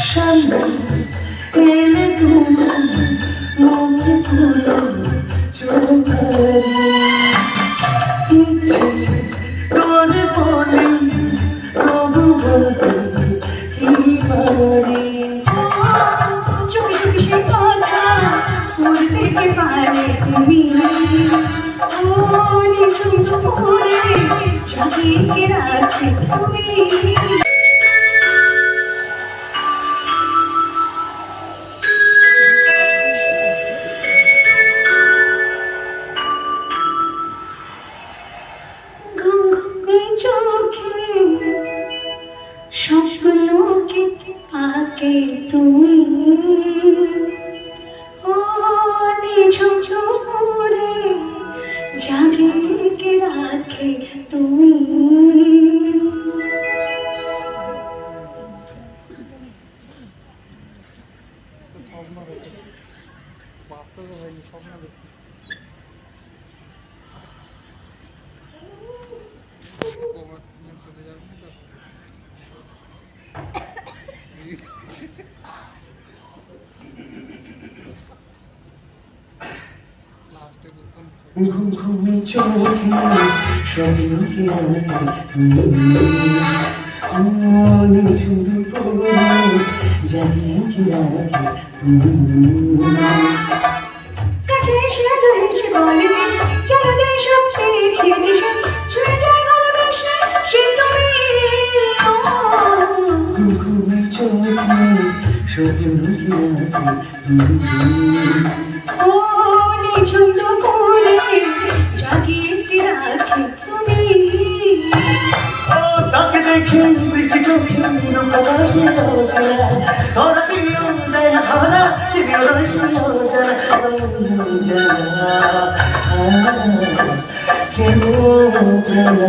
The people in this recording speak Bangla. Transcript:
সামনে এলে তুমি মুখে চোখের ইচ্ছে করে বলি কবু বলতে কি পারি চোখে চোখে কথা বলতে কে পারে তুমি। ও নিঝুম দুপুরে জাগিয়ে রাখে তুমি? স্বপ্নকে আকে তুমি। ও নিঝুম দুপুরে জাগিয়ে রাখে তুমি। স্বপ্ন দেখে ঘুম চোখে স্বপ্নকে আনি ঝুড়ি পড়ে জানিয়ে কি কাছে এসে দূরে এসে বলে যে চলো দেশ পেয়েছি দিশা ছুঁয়ে যায় ভালোবেসে সে তুমি ঘুমে চোখে স্বপ্নকে ও নিঝুম দুপুরে জাগিয়ে রাখে তুমি। ও তাকে দেখে বৃষ্টি চোখে রূপবাসী অচেনা ধরা দিও দেয় না ধরা দিও রসি অচেনা জানা। কেন জানা?